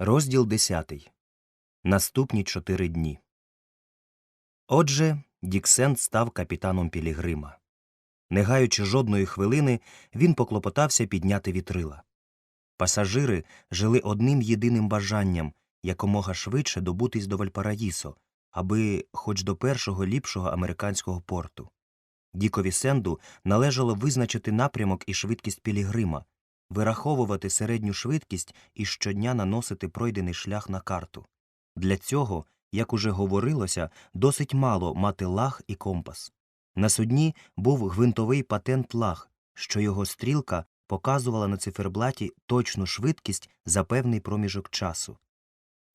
Розділ 10. Наступні чотири дні. Отже, Діксент став капітаном Пілігрима. Не гаючи жодної хвилини, він поклопотався підняти вітрила. Пасажири жили одним єдиним бажанням якомога швидше добутись до Вальпараїсо, аби хоч до першого ліпшого американського порту. Дікові Сенду належало визначити напрямок і швидкість Пілігрима, вираховувати середню швидкість і щодня наносити пройдений шлях на карту. Для цього, як уже говорилося, досить мало мати лаг і компас. На судні був гвинтовий патент лаг, що його стрілка показувала на циферблаті точну швидкість за певний проміжок часу.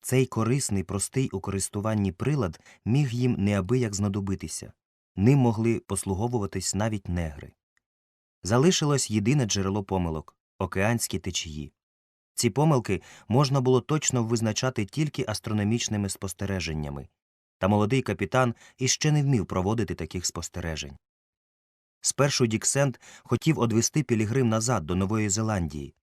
Цей корисний, простий у користуванні прилад міг їм неабияк знадобитися. Ним могли послуговуватись навіть негри. Залишилось єдине джерело помилок океанські течії. Ці помилки можна було точно визначати тільки астрономічними спостереженнями, та молодий капітан іще не вмів проводити таких спостережень. Спершу Діксент хотів одвести Пілігрим назад до Нової Зеландії.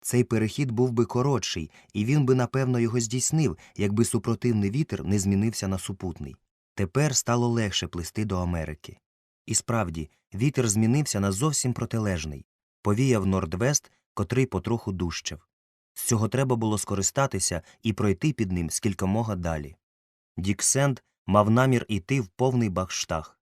Цей перехід був би коротший, і він би, напевно, його здійснив, якби супротивний вітер не змінився на супутний. Тепер стало легше плисти до Америки. І справді, вітер змінився на зовсім протилежний повіяв нордвест, котрий потроху дужчав. З цього треба було скористатися і пройти під ним скількомога далі. Дік Сенд мав намір іти в повний бахштаг.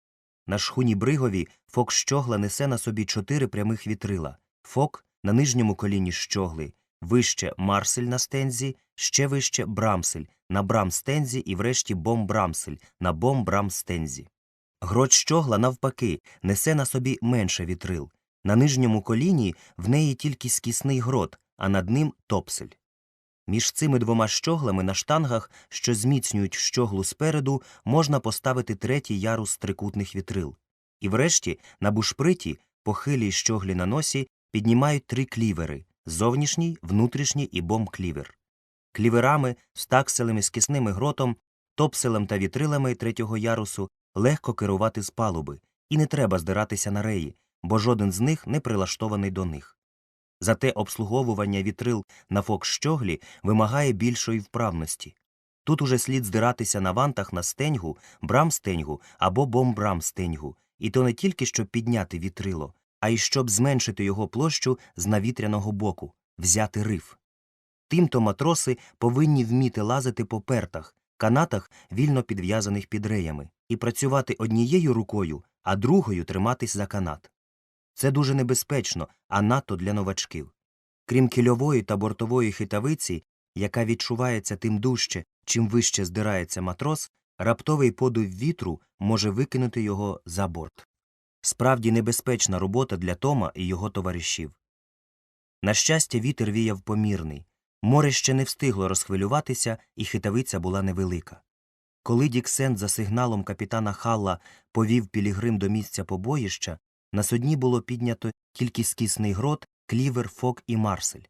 На шхуні Бригові фок щогла несе на собі чотири прямих вітрила фок на нижньому коліні щогли, вище Марсель на стензі, ще вище Брамсель, на Брамстензі і врешті Бом-Брамсель на Бом-Брамстензі. Грот щогла, навпаки, несе на собі менше вітрил. На нижньому коліні в неї тільки скісний грот, а над ним топсель. Між цими двома щоглами на штангах, що зміцнюють щоглу спереду, можна поставити третій ярус трикутних вітрил. І врешті на бушприті, похилій щоглі на носі, піднімають три клівери зовнішній, внутрішній і бомб-клівер. Кліверами, стакселем і скісними гротом, топселем та вітрилами третього ярусу легко керувати з палуби, і не треба здиратися на реї, бо жоден з них не прилаштований до них. Зате обслуговування вітрил на фок-щоглі вимагає більшої вправності. Тут уже слід здиратися на вантах на стеньгу, брамстеньгу або бомбрамстеньгу, і то не тільки щоб підняти вітрило, а й щоб зменшити його площу з навітряного боку, взяти риф. Тимто матроси повинні вміти лазити по пертах, канатах, вільно підв'язаних під реями, і працювати однією рукою, а другою триматись за канат. Це дуже небезпечно, а надто для новачків. Крім кільової та бортової хитавиці, яка відчувається тим дужче, чим вище здирається матрос, раптовий подув вітру може викинути його за борт. Справді небезпечна робота для Тома і його товаришів. На щастя, вітер віяв помірний. Море ще не встигло розхвилюватися, і хитавиця була невелика. Коли Діксент за сигналом капітана Халла повів Пілігрим до місця побоїща, на судні було піднято тільки скісний грот, клівер, фок і марсель.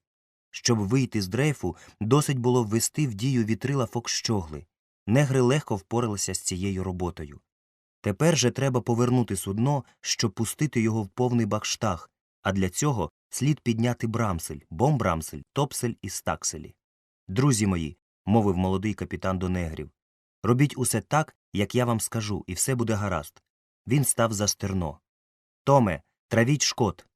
Щоб вийти з дрейфу, досить було ввести в дію вітрила фок щогли. Негри легко впоралися з цією роботою. Тепер же треба повернути судно, щоб пустити його в повний бакштаг, а для цього слід підняти брамсель, бомбрамсель, топсель і стакселі. Друзі мої, мовив молодий капітан до негрів, робіть усе так, як я вам скажу, і все буде гаразд. Він став за стерно. Томе, травіть шкот.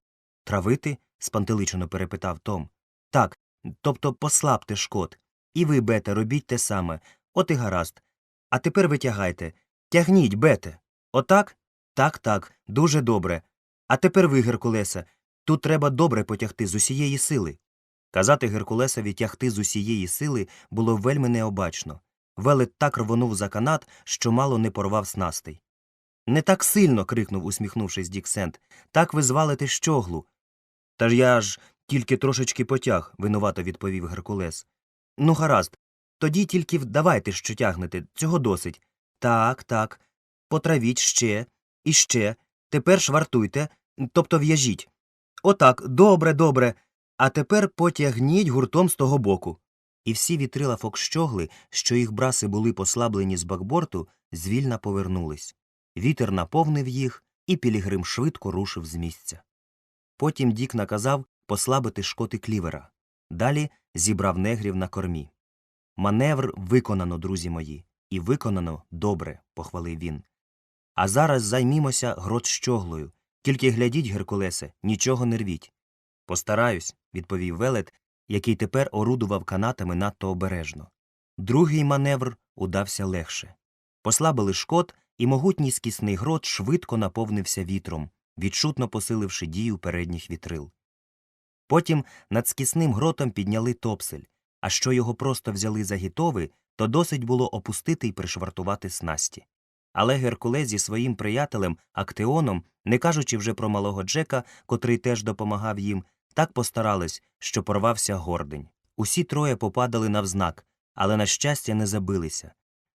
Травити? спантеличено перепитав Том. Так, тобто послабте шкот. І ви, бете, робіть те саме. От і гаразд. А тепер витягайте. Тягніть, бете. Отак? Так, так, дуже добре. А тепер ви, Геркулеса, тут треба добре потягти з усієї сили. Казати Геркулесові тягти з усієї сили було вельми необачно. Велет так рвонув за канат, що мало не порвав снастей. Не так сильно. крикнув, усміхнувшись Дік Сент. Так ви звалите щоглу. Та ж я ж тільки трошечки потяг, винувато відповів Геркулес. Ну, гаразд. Тоді тільки вдавайте, що тягнете. Цього досить. Так, так. Потравіть ще, і ще. Тепер швартуйте, тобто в'яжіть. Отак, добре, добре. А тепер потягніть гуртом з того боку. І всі вітрила фокщогли, що їх браси були послаблені з бакборту, звільна повернулись. Вітер наповнив їх, і Пілігрим швидко рушив з місця. Потім Дік наказав послабити шкоти клівера. Далі зібрав негрів на кормі. Маневр виконано, друзі мої, і виконано добре, похвалив він. А зараз займімося грот щоглою. Тільки глядіть, Геркулесе, нічого не рвіть. Постараюсь, відповів велет, який тепер орудував канатами надто обережно. Другий маневр удався легше. Послабили шкот, і могутній скісний грот швидко наповнився вітром, відчутно посиливши дію передніх вітрил. Потім над скісним гротом підняли топсель, а що його просто взяли за гітови, то досить було опустити і пришвартувати снасті. Але Геркулес зі своїм приятелем Актеоном, не кажучи вже про малого Джека, котрий теж допомагав їм, так постарались, що порвався гордень. Усі троє попадали навзнак, але, на щастя, не забилися.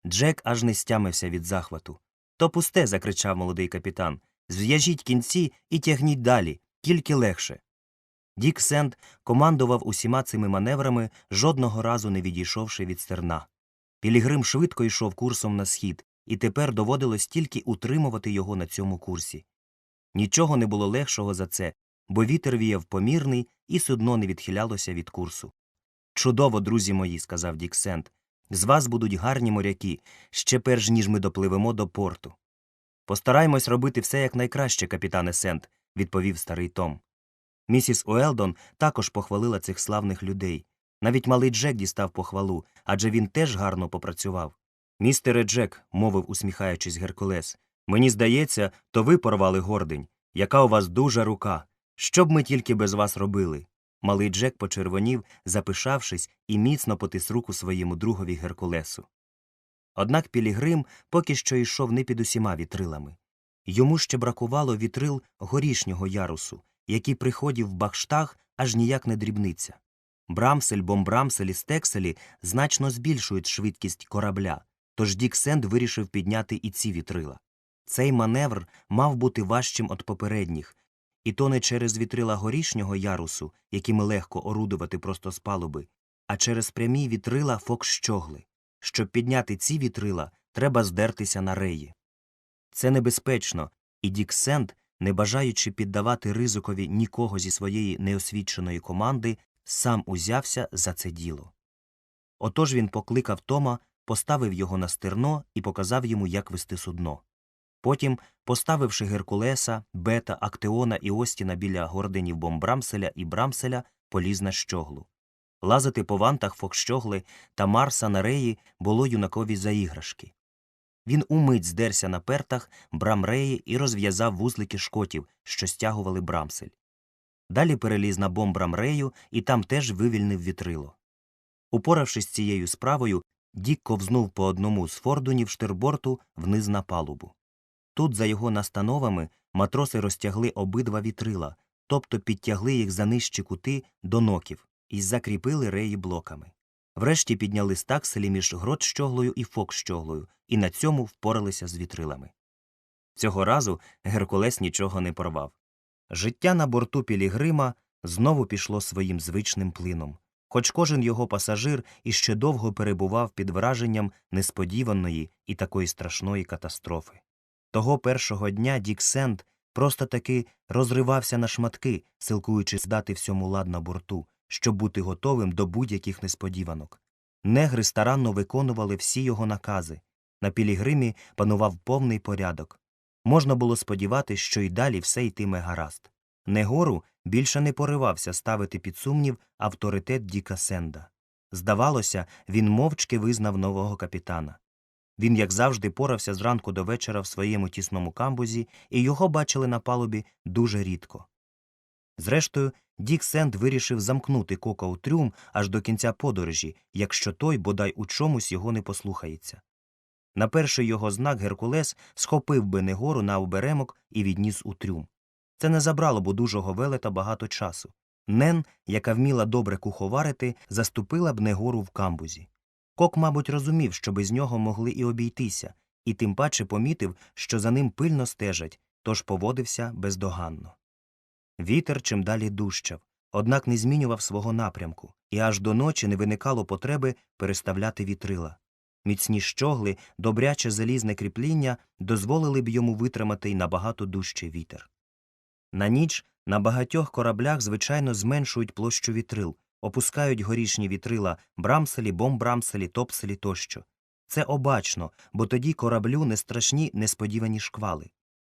Джек аж не стямився від захвату. То пусте. закричав молодий капітан. Зв'яжіть кінці і тягніть далі, тільки легше. Дік Сенд командував усіма цими маневрами, жодного разу не відійшовши від стерна. Пілігрим швидко йшов курсом на схід, і тепер доводилось тільки утримувати його на цьому курсі. Нічого не було легшого за це, бо вітер віяв помірний і судно не відхилялося від курсу. Чудово, друзі мої, сказав Дік Сенд. З вас будуть гарні моряки, ще перш ніж ми допливемо до порту. Постараймось робити все якнайкраще, капітане Сент, відповів старий Том. Місіс Уелдон також похвалила цих славних людей. Навіть малий Джек дістав похвалу, адже він теж гарно попрацював. Містере Джек, мовив усміхаючись Геркулес, мені здається, то ви порвали гордень. Яка у вас дужа рука. Що б ми тільки без вас робили? Малий Джек почервонів, запишавшись, і міцно потис руку своєму другові Геркулесу. Однак Пілігрим поки що йшов не під усіма вітрилами. Йому ще бракувало вітрил горішнього ярусу, який приходів в бахштаг аж ніяк не дрібниться. Брамсель, бомбрамсель і стекселі значно збільшують швидкість корабля, тож Дік Сенд вирішив підняти і ці вітрила. Цей маневр мав бути важчим від попередніх, і то не через вітрила горішнього ярусу, якими легко орудувати просто з палуби, а через прямі вітрила фокщогли. Щоб підняти ці вітрила, треба здертися на реї. Це небезпечно, і Дік Сенд, не бажаючи піддавати ризикові нікого зі своєї неосвіченої команди, сам узявся за це діло. Отож він покликав Тома, поставив його на стерно і показав йому, як вести судно. Потім, поставивши Геркулеса, Бета, Актеона і Остіна біля горденів Бомбрамселя і Брамселя, поліз на щоглу. Лазити по вантах Фокщогли та Марса на реї було юнакові за іграшки. Він умить здерся на пертах брамреї і розв'язав вузлики шкотів, що стягували брамсель. Далі переліз на бомбрамрею і там теж вивільнив вітрило. Упоравшись цією справою, Дік ковзнув по одному з фордунів штирборту вниз на палубу. Тут, за його настановами, матроси розтягли обидва вітрила, тобто підтягли їх за нижчі кути до ноків і закріпили реї блоками. Врешті підняли стакселі між грот-щоглою і фок-щоглою, і на цьому впоралися з вітрилами. Цього разу Геркулес нічого не порвав. Життя на борту Пілігрима знову пішло своїм звичним плином, хоч кожен його пасажир іще довго перебував під враженням несподіваної і такої страшної катастрофи. Того першого дня Дік Сенд просто таки розривався на шматки, силкуючись дати всьому лад на борту, щоб бути готовим до будь-яких несподіванок. Негри старанно виконували всі його накази. На Пілігримі панував повний порядок. Можна було сподіватися, що й далі все йтиме гаразд. Негору більше не поривався ставити під сумнів авторитет Діка Сенда. Здавалося, він мовчки визнав нового капітана. Він, як завжди, порався зранку до вечора в своєму тісному камбузі, і його бачили на палубі дуже рідко. Зрештою, Дік Сенд вирішив замкнути кока у трюм аж до кінця подорожі, якщо той бодай у чомусь його не послухається. На перший його знак Геркулес схопив би Негору на оберемок і відніс у трюм. Це не забрало б у дужого велета багато часу. Нен, яка вміла добре куховарити, заступила б Негору в камбузі. Кок, мабуть, розумів, що без нього могли і обійтися, і тим паче помітив, що за ним пильно стежать, тож поводився бездоганно. Вітер чим далі дужчав, однак не змінював свого напрямку, і аж до ночі не виникало потреби переставляти вітрила. Міцні щогли, добряче залізне кріпління дозволили б йому витримати й набагато дужчий вітер. На ніч на багатьох кораблях, звичайно, зменшують площу вітрил, опускають горішні вітрила брамселі, бомбрамселі, топселі тощо. Це обачно, бо тоді кораблю не страшні несподівані шквали.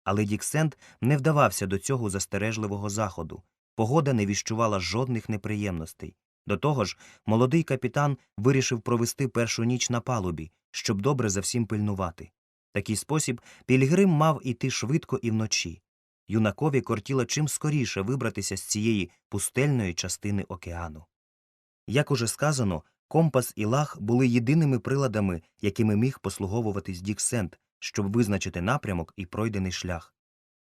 Але Діксент не вдавався до цього застережливого заходу. Погода не віщувала жодних неприємностей. До того ж, молодий капітан вирішив провести першу ніч на палубі, щоб добре за всім пильнувати. Такий спосіб Пілігрим мав іти швидко і вночі. Юнакові кортіло чим скоріше вибратися з цієї пустельної частини океану. Як уже сказано, компас і лаг були єдиними приладами, якими міг послуговуватись Дік Сент, щоб визначити напрямок і пройдений шлях.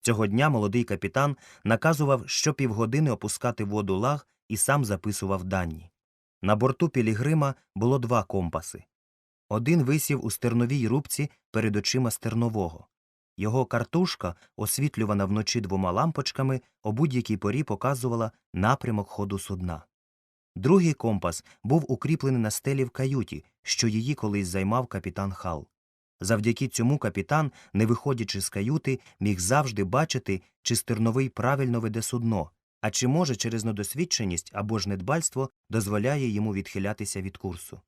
Цього дня молодий капітан наказував щопівгодини опускати воду лаг і сам записував дані. На борту Пілігрима було два компаси. Один висів у стерновій рубці перед очима стернового. Його картушка, освітлювана вночі двома лампочками, о будь-якій порі показувала напрямок ходу судна. Другий компас був укріплений на стелі в каюті, що її колись займав капітан Хал. Завдяки цьому капітан, не виходячи з каюти, міг завжди бачити, чи стерновий правильно веде судно, а чи може через недосвідченість або ж недбальство дозволяє йому відхилятися від курсу.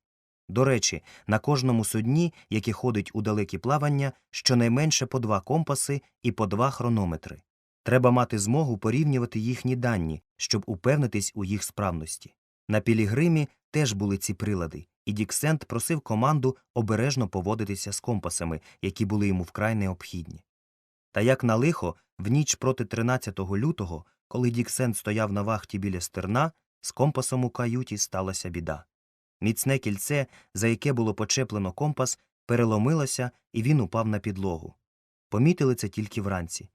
До речі, на кожному судні, яке ходить у далекі плавання, щонайменше по два компаси і по два хронометри. Треба мати змогу порівнювати їхні дані, щоб упевнитись у їх справності. На Пілігримі теж були ці прилади, і Діксент просив команду обережно поводитися з компасами, які були йому вкрай необхідні. Та як на лихо, в ніч проти 13 лютого, коли Діксент стояв на вахті біля стерна, з компасом у каюті сталася біда. Міцне кільце, за яке було почеплено компас, переломилося, і він упав на підлогу. Помітили це тільки вранці.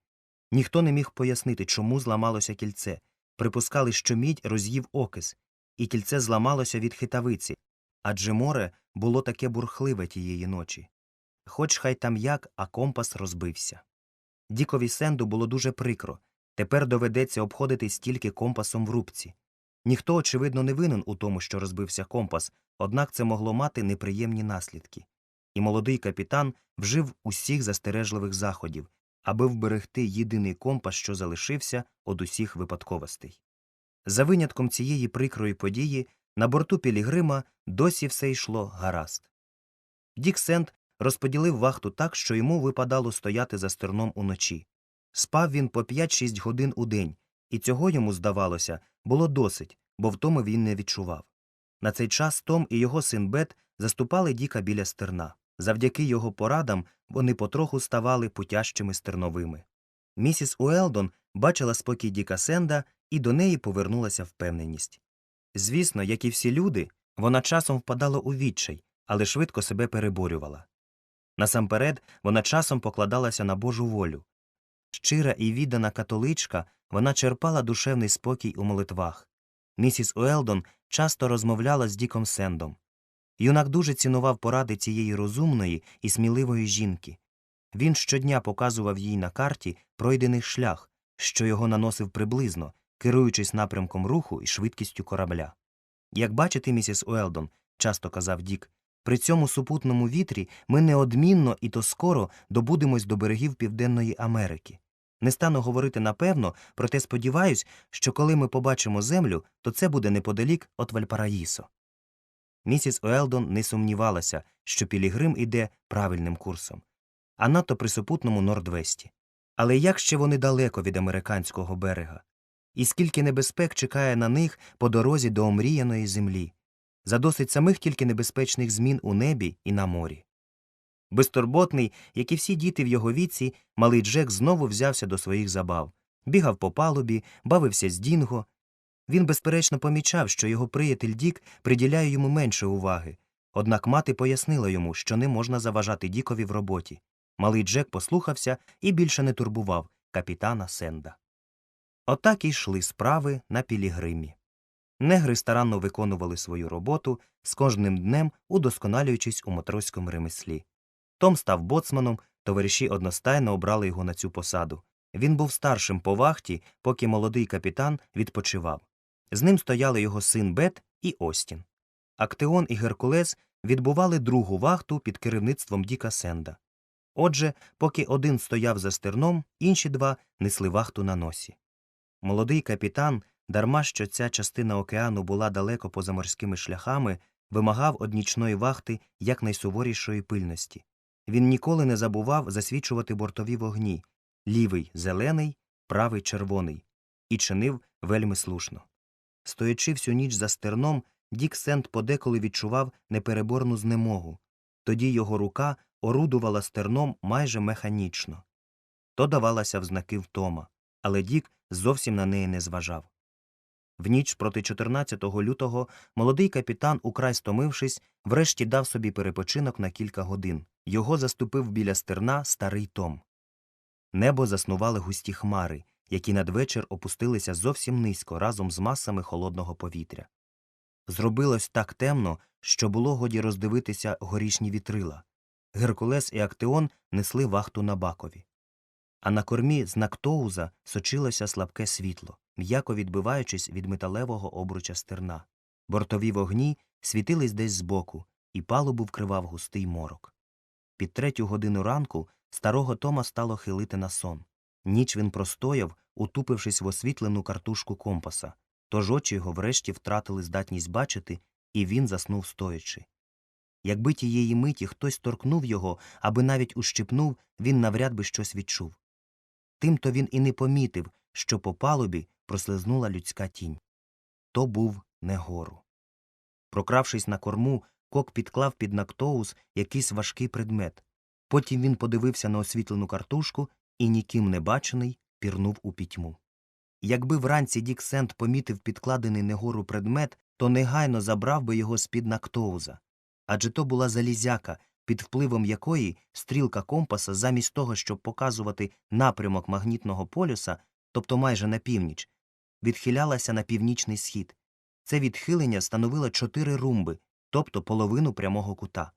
Ніхто не міг пояснити, чому зламалося кільце. Припускали, що мідь роз'їв окис, і кільце зламалося від хитавиці, адже море було таке бурхливе тієї ночі. Хоч хай там як, а компас розбився. Дікові Сенду було дуже прикро. Тепер доведеться обходитись тільки компасом в рубці. Ніхто, очевидно, не винен у тому, що розбився компас, однак це могло мати неприємні наслідки. І молодий капітан вжив усіх застережливих заходів, аби вберегти єдиний компас, що залишився од усіх випадковостей. За винятком цієї прикрої події на борту Пілігрима досі все йшло гаразд. Дік Сент розподілив вахту так, що йому випадало стояти за стерном уночі. Спав він по 5-6 годин у день, і цього йому, здавалося, було досить, бо втоми він не відчував. На цей час Том і його син Бет заступали Діка біля стерна. Завдяки його порадам вони потроху ставали путящими стерновими. Місіс Уелдон бачила спокій Діка Сенда, і до неї повернулася впевненість. Звісно, як і всі люди, вона часом впадала у відчай, але швидко себе переборювала. Насамперед, вона часом покладалася на Божу волю. Щира і віддана католичка, вона черпала душевний спокій у молитвах. Місіс Уелдон часто розмовляла з Діком Сендом. Юнак дуже цінував поради цієї розумної і сміливої жінки. Він щодня показував їй на карті пройдений шлях, що його наносив приблизно, керуючись напрямком руху і швидкістю корабля. Як бачите, місіс Уелдон, часто казав Дік, при цьому супутному вітрі ми неодмінно і то скоро добудемось до берегів Південної Америки. Не стану говорити напевно, проте сподіваюсь, що коли ми побачимо землю, то це буде неподалік от Вальпараїсо. Місіс Уелдон не сумнівалася, що Пілігрим іде правильним курсом, а надто при супутному Нордвесті. Але як ще вони далеко від американського берега? І скільки небезпек чекає на них по дорозі до омріяної землі, за досить самих тільки небезпечних змін у небі і на морі. Безтурботний, як і всі діти в його віці, малий Джек знову взявся до своїх забав, бігав по палубі, бавився з Дінго. Він, безперечно, помічав, що його приятель Дік приділяє йому менше уваги, однак мати пояснила йому, що не можна заважати Дікові в роботі. Малий Джек послухався і більше не турбував капітана Сенда. Отак і йшли справи на Пілігримі. Негри старанно виконували свою роботу, з кожним днем удосконалюючись у матроському ремеслі. Том став боцманом, товариші одностайно обрали його на цю посаду. Він був старшим по вахті, поки молодий капітан відпочивав. З ним стояли його син Бет і Остін. Актеон і Геркулес відбували другу вахту під керівництвом Діка Сенда. Отже, поки один стояв за стерном, інші два несли вахту на носі. Молодий капітан дарма що ця частина океану була далеко поза морськими шляхами, вимагав од нічної вахти якнайсуворішої пильності. Він ніколи не забував засвічувати бортові вогні лівий зелений, правий червоний, і чинив вельми слушно. Стоячи всю ніч за стерном, Дік Сент подеколи відчував непереборну знемогу. Тоді його рука орудувала стерном майже механічно. То давалася в знаки втома, але Дік зовсім на неї не зважав. В ніч проти 14 лютого молодий капітан, украй стомившись, врешті дав собі перепочинок на кілька годин. Його заступив біля стерна старий Том. Небо заснували густі хмари, які надвечір опустилися зовсім низько разом з масами холодного повітря. Зробилось так темно, що було годі роздивитися горішні вітрила. Геркулес і Актеон несли вахту на бакові. А на кормі з Нактоуза сочилося слабке світло, м'яко відбиваючись від металевого обруча стерна. Бортові вогні світились десь збоку, і палубу вкривав густий морок. Під третю годину ранку старого Тома стало хилити на сон. Ніч він простояв, утупившись в освітлену картушку компаса, тож очі його врешті втратили здатність бачити, і він заснув стоячи. Якби тієї миті хтось торкнув його, аби навіть ущипнув, він навряд би щось відчув. Тимто він і не помітив, що по палубі прослизнула людська тінь. То був Негору. Прокравшись на корму, кок підклав під Нактоус якийсь важкий предмет. Потім він подивився на освітлену картушку і, ніким не бачений, пірнув у пітьму. Якби вранці Дік Сент помітив підкладений Негору предмет, то негайно забрав би його з-під Нактоуза. Адже то була залізяка, під впливом якої стрілка компаса, замість того, щоб показувати напрямок магнітного полюса, тобто майже на північ, відхилялася на північний схід. Це відхилення становило чотири румби, тобто половину прямого кута.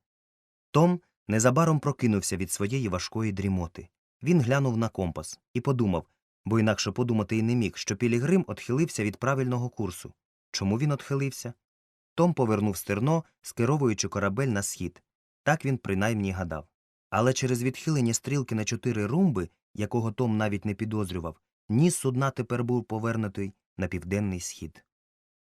Том незабаром прокинувся від своєї важкої дрімоти. Він глянув на компас і подумав, бо інакше подумати й не міг, що Пілігрим отхилився від правильного курсу. Чому він отхилився? Том повернув стерно, скеровуючи корабель на схід. Так він принаймні гадав. Але через відхилення стрілки на чотири румби, якого Том навіть не підозрював, ніс судна тепер був повернутий на південний схід.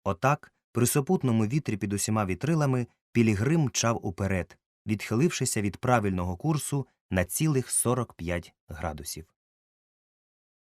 Отак, при супутному вітрі під усіма вітрилами, Пілігрим мчав уперед, відхилившися від правильного курсу на цілих 45 градусів.